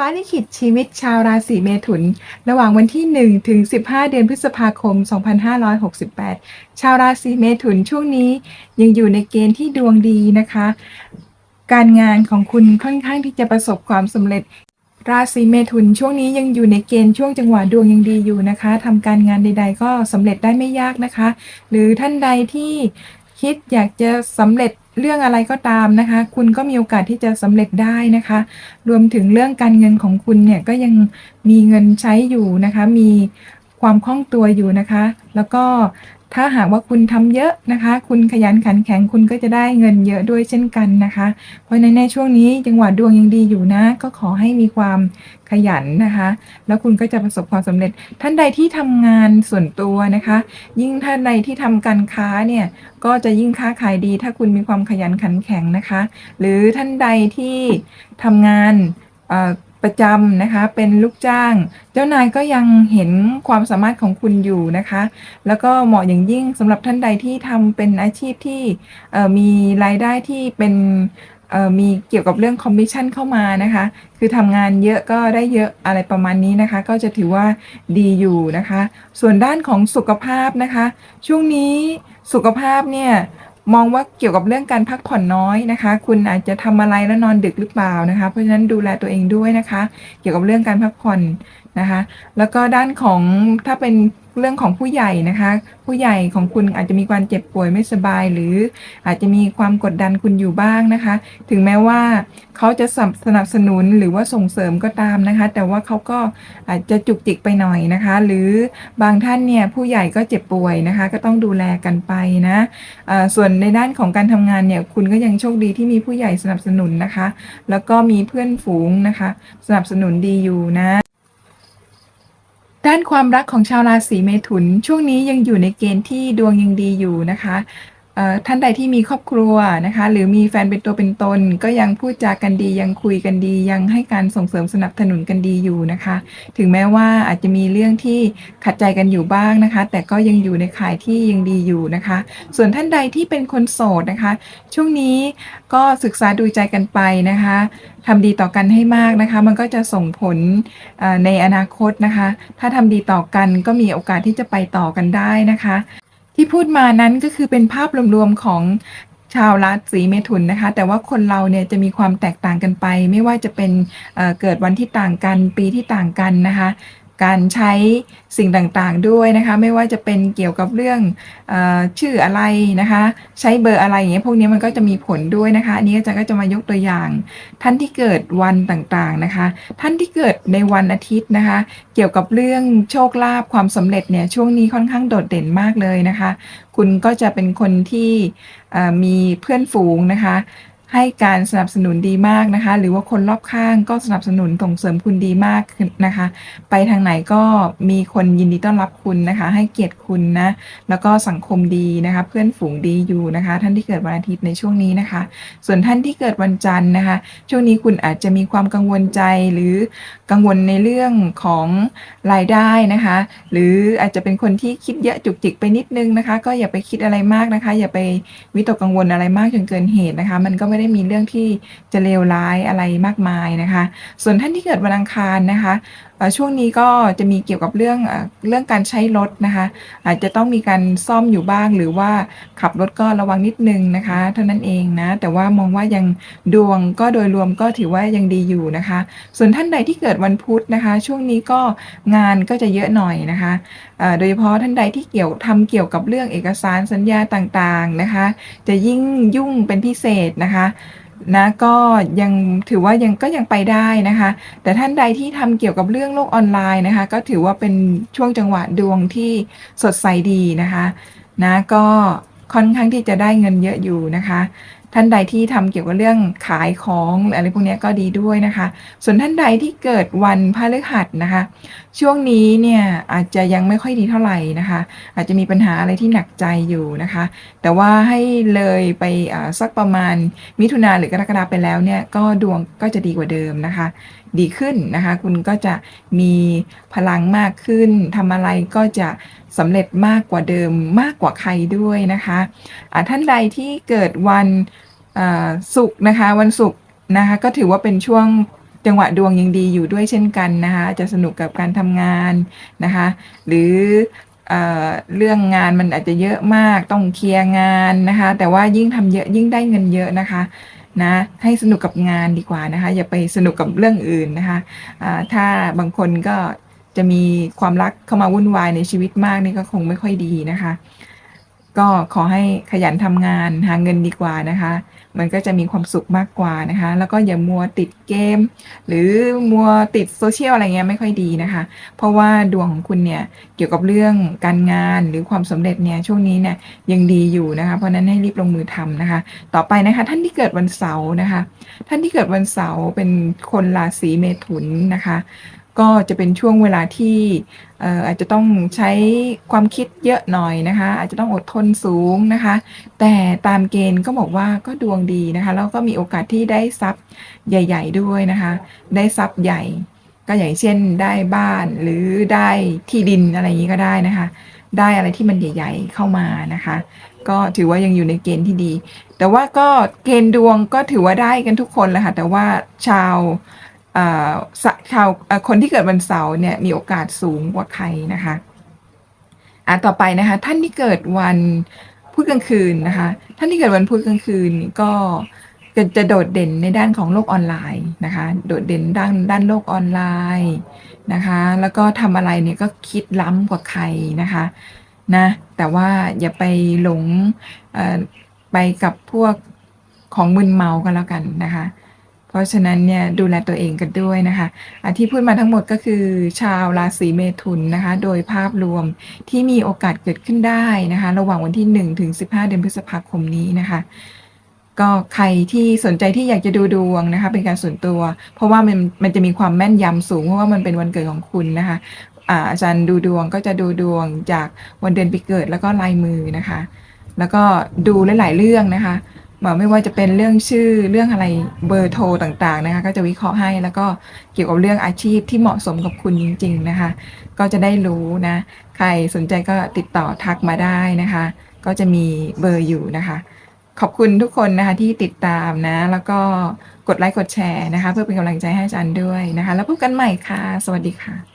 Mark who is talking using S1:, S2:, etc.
S1: ฟ้าลิขิตชีวิตชาวราศีเมถุน ระหว่างวันที่ 1 ถึง 15 เดือนพฤษภาคม 2568 ชาวราศีเมถุนช่วงนี้ยังอยู่ในเกณฑ์ที่ดวงดีนะคะ การงานของคุณค่อนข้างที่จะประสบความสำเร็จ ราศีเมถุนช่วงนี้ยังอยู่ในเกณฑ์ช่วงจังหวะดวงยังดีอยู่นะคะทำการงานใด ๆ ก็สำเร็จได้ไม่ยากนะคะ หรือท่านใดที่คิดอยากจะสำเร็จ เรื่องอะไรก็ตามนะคะ คุณก็มีโอกาสที่จะสำเร็จได้นะคะ รวมถึงเรื่องการเงินของคุณเนี่ยก็ยังมีเงินใช้อยู่นะคะ มีความคล่องตัวอยู่นะคะ แล้วก็ ถ้าหากว่าคุณทำเยอะนะคะ คุณขยันขันแข็งคุณก็จะได้เงินเยอะด้วยเช่นกันนะคะ เพราะในในช่วงนี้จังหวะดวงยังดีอยู่นะ ก็ขอให้มีความขยันนะคะ แล้วคุณก็จะประสบความสำเร็จ ท่านใดที่ทำงานส่วนตัวนะคะ ยิ่งท่านใดที่ทำการค้าเนี่ยก็จะยิ่งค้าขายดี ถ้าคุณมีความขยันขันแข็งนะคะ หรือท่านใดที่ทำงานเอ่อ ประจำนะคะ เป็นลูกจ้าง เจ้านายก็ยังเห็นความสามารถของคุณอยู่นะคะ แล้วก็เหมาะอย่างยิ่งสำหรับท่านใดที่ทำเป็นอาชีพที่มีรายได้ที่เป็นมีเกี่ยวกับเรื่องคอมมิชชั่นเข้ามานะคะ คือทำงานเยอะก็ได้เยอะอะไรประมาณนี้นะคะ ก็จะถือว่าดีอยู่นะคะ ส่วนด้านของสุขภาพนะคะ ช่วงนี้สุขภาพเนี่ย มองว่าเกี่ยวกับเรื่องการพักผ่อนน้อยนะคะ คุณอาจจะทำอะไรแล้วนอนดึกหรือเปล่านะคะ เพราะฉะนั้นดูแลตัวเองด้วยนะคะ เกี่ยวกับเรื่องการพักผ่อนนะคะ แล้วก็ด้านของถ้าเป็น เรื่องของผู้ใหญ่นะคะ ผู้ใหญ่ของคุณอาจจะมีความเจ็บป่วยไม่สบาย หรืออาจจะมีความกดดันคุณอยู่บ้างนะคะ ถึงแม้ว่าเขาจะสนับสนุนหรือว่าส่งเสริมก็ตามนะคะ แต่ว่าเขาก็อาจจะจุกจิกไปหน่อยนะคะ หรือบางท่านเนี่ยผู้ใหญ่ก็เจ็บป่วยนะคะ ก็ต้องดูแลกันไปนะเอ่อส่วนในด้านของการทำงานเนี่ยคุณก็ยังโชคดีที่มีผู้ใหญ่สนับสนุนนะคะ แล้วก็มีเพื่อนฝูงนะคะ สนับสนุนดีอยู่นะ ด้านความรักของชาวราศีเมถุนช่วงนี้ยังอยู่ในเกณฑ์ที่ดวงยังดีอยู่นะคะ ท่านใดที่มีครอบครัวนะคะ หรือมีแฟนเป็นตัวเป็นตน ก็ยังพูดจากันดียังคุยกันดี ยังให้การส่งเสริมสนับสนุนกันดีอยู่นะคะ ถึงแม้ว่าอาจจะมีเรื่องที่ขัดใจกันอยู่บ้างนะคะ แต่ก็ยังอยู่ในข่ายที่ยังดีอยู่นะคะ ส่วนท่านใดที่เป็นคนโสดนะคะ ช่วงนี้ก็ศึกษาดูใจกันไปนะคะทำดีต่อกันให้มากนะคะ มันก็จะส่งผลในอนาคตนะคะ ถ้าทำดีต่อกันก็มีโอกาสที่จะไปต่อกันได้นะคะ ที่พูดมานั้นก็คือเป็นภาพรวมๆของชาวราศีเมถุนนะคะ แต่ว่าคนเราเนี่ยจะมีความแตกต่างกันไป ไม่ว่าจะเป็นเเกิดวันที่ต่างกันปีที่ต่างกันนะคะ การใช้สิ่งต่างๆด้วยนะคะ ไม่ว่าจะเป็นเกี่ยวกับเรื่องอชื่ออะไรนะคะ ใช้เบอร์อะไรอย่างเงี้ยพวกนี้มันก็จะมีผลด้วยนะคะ อันนี้อาจารย์ก็จะมายกตัวอย่าง ท่านที่เกิดวันต่างๆนะคะ ท่านที่เกิดในวันอาทิตย์นะคะ เกี่ยวกับเรื่องโชคลาภความสำเร็จเนี่ยช่วงนี้ค่อนข้างโดดเด่นมากเลยนะคะ คุณก็จะเป็นคนที่มีเพื่อนฝูงนะคะ ให้การสนับสนุนดีมากนะคะ หรือว่าคนรอบข้างก็สนับสนุนส่งเสริมคุณดีมากนะคะ ไปทางไหนก็มีคนยินดีต้อนรับคุณนะคะ ให้เกียรติคุณนะแล้วก็สังคมดีนะคะ เพื่อนฝูงดีอยู่นะคะ ท่านที่เกิดวันอาทิตย์ในช่วงนี้นะคะ ส่วนท่านที่เกิดวันจันทร์นะคะ ช่วงนี้คุณอาจจะมีความกังวลใจหรือ กังวลในเรื่องของรายได้นะคะ หรืออาจจะเป็นคนที่คิดเยอะจุกจิกไปนิดนึงนะคะ ก็อย่าไปคิดอะไรมากนะคะ อย่าไปวิตกกังวลอะไรมากจนเกินเหตุนะคะ มันก็ไม่ได้มีเรื่องที่จะเลวร้ายอะไรมากมายนะคะ ส่วนท่านที่เกิดวันอังคารนะคะช่วงนี้ก็จะมีเกี่ยวกับเรื่องเรื่องการใช้รถนะคะ อาจจะต้องมีการซ่อมอยู่บ้าง หรือว่าขับรถก็ระวังนิดนึงนะคะ เท่านั้นเองนะแต่ว่ามองว่ายังดวงก็โดยรวมก็ถือว่ายังดีอยู่นะคะ ส่วนท่านใดที่เกิดวันพุธนะคะ ช่วงนี้ก็งานก็จะเยอะหน่อยนะคะโดยเฉพาะท่านใดที่เกี่ยวทำเกี่ยวกับเรื่องเอกสารสัญญาต่างๆนะคะ จะยิ่งยุ่งเป็นพิเศษนะคะนะก็ยังถือว่ายังก็ยังไปได้นะคะ แต่ท่านใดที่ทำเกี่ยวกับเรื่องโลกออนไลน์นะคะ ก็ถือว่าเป็นช่วงจังหวะดวงที่สดใสดีนะคะ นะก็ค่อนข้างที่จะได้เงินเยอะอยู่นะคะ ท่านใดที่ทำเกี่ยวกับเรื่องขายของหรืออะไรพวกนี้ก็ดีด้วยนะคะ ส่วนท่านใดที่เกิดวันพฤหัสนะคะ ช่วงนี้เนี่ยอาจจะยังไม่ค่อยดีเท่าไหร่นะคะ อาจจะมีปัญหาอะไรที่หนักใจอยู่นะคะ แต่ว่าให้เลยไปสักประมาณมิถุนาหรือกรกฎาไปแล้วเนี่ยก็ดวงก็จะดีกว่าเดิมนะคะ ดีขึ้นนะคะ คุณก็จะมีพลังมากขึ้นทำอะไรก็จะสำเร็จมากกว่าเดิมมากกว่าใครด้วยนะคะอ่าท่านใดที่เกิดวันศุกร์นะคะวันศุกร์นะคะก็ถือว่าเป็นช่วงจังหวะดวงยังดีอยู่ด้วยเช่นกันนะคะจะสนุกกับการทำงานนะคะหรือเอเรื่องงานมันอาจจะเยอะมากต้องเคลียร์งานนะคะแต่ว่ายิ่งทำเยอะยิ่งได้เงินเยอะนะคะนะให้สนุกกับงานดีกว่านะคะอย่าไปสนุกกับเรื่องอื่นนะคะอ่าถ้าบางคนก็ จะมีความรักเข้ามาวุ่นวายในชีวิตมากนี่ก็คงไม่ค่อยดีนะคะ ก็ขอให้ขยันทำงานหาเงินดีกว่านะคะ มันก็จะมีความสุขมากกว่านะคะ แล้วก็อย่ามัวติดเกม หรือมัวติดโซเชียลอะไรเงี้ยไม่ค่อยดีนะคะ เพราะว่าดวงของคุณเนี่ยเกี่ยวกับเรื่องการงานหรือความสำเร็จเนี่ยช่วงนี้เนี่ยยังดีอยู่นะคะ เพราะนั้นให้รีบลงมือทำนะคะ ต่อไปนะคะ ท่านที่เกิดวันเสาร์นะคะ ท่านที่เกิดวันเสาร์เป็นคนราศีเมถุนนะคะ ก็จะเป็นช่วงเวลาที่อาจจะต้องใช้ความคิดเยอะหน่อยนะคะ อาจจะต้องอดทนสูงนะคะ แต่ตามเกณฑ์ก็บอกว่าก็ดวงดีนะคะ แล้วก็มีโอกาสที่ได้ทรัพย์ใหญ่ ๆ ด้วยนะคะ ได้ทรัพย์ใหญ่ ก็อย่างเช่นได้บ้านหรือได้ที่ดินอะไรอย่างนี้ก็ได้นะคะ ได้อะไรที่มันใหญ่ ๆ เข้ามานะคะ ก็ถือว่ายังอยู่ในเกณฑ์ที่ดี แต่ว่าก็เกณฑ์ดวงก็ถือว่าได้กันทุกคนแหละค่ะแต่ว่าชาว ชาวคนที่เกิดวันเสาร์เนี่ยมีโอกาสสูงกว่าใครนะคะอะต่อไปนะคะ ท่านที่เกิดวันพุธกลางคืนนะคะ ท่านที่เกิดวันพุธกลางคืนก็จะโดดเด่นในด้านของโลกออนไลน์นะคะ โดดเด่นด้านด้านโลกออนไลน์นะคะ แล้วก็ทำอะไรเนี่ยก็คิดล้ำกว่าใครนะคะนะแต่ว่าอย่าไปหลงไปกับพวกของมึนเมากันแล้วกันนะคะ เพราะฉะนั้นเนี่ยดูแลตัวเองกันด้วยนะคะะที่พูดมาทั้งหมดก็คือชาวราศีเมถุนนะคะ โดยภาพรวมที่มีโอกาสเกิดขึ้นได้นะคะ ระหว่างวันที่1ถึง15 เดือนพฤษภาคมนี้นะคะก็ใครที่สนใจที่อยากจะดูดวงนะคะ เป็นการส่วนตัว เพราะว่ามันมันจะมีความแม่นยำสูง เพราะว่ามันเป็นวันเกิดของคุณนะคะอาจารย์ดูดวงก็จะดูดวงจากวันเดือนปีเกิดแล้วก็ลายมือนะคะ แล้วก็ดูหลาย ๆ เรื่องนะคะ ไม่ว่าจะเป็นเรื่องชื่อเรื่องอะไรเบอร์โทรต่างๆนะคะก็จะวิเคราะห์ให้แล้วก็เกี่ยวกับเรื่องอาชีพที่เหมาะสมกับคุณจริง ๆนะคะ ก็จะได้รู้นะ ใครสนใจก็ติดต่อทักมาได้นะคะ ก็จะมีเบอร์อยู่นะคะ ขอบคุณทุกคนนะคะที่ติดตามนะ แล้วก็กดไลค์กดแชร์นะคะ เพื่อเป็นกำลังใจให้อาจารย์ด้วยนะคะ แล้วพบกันใหม่ค่ะ สวัสดีค่ะ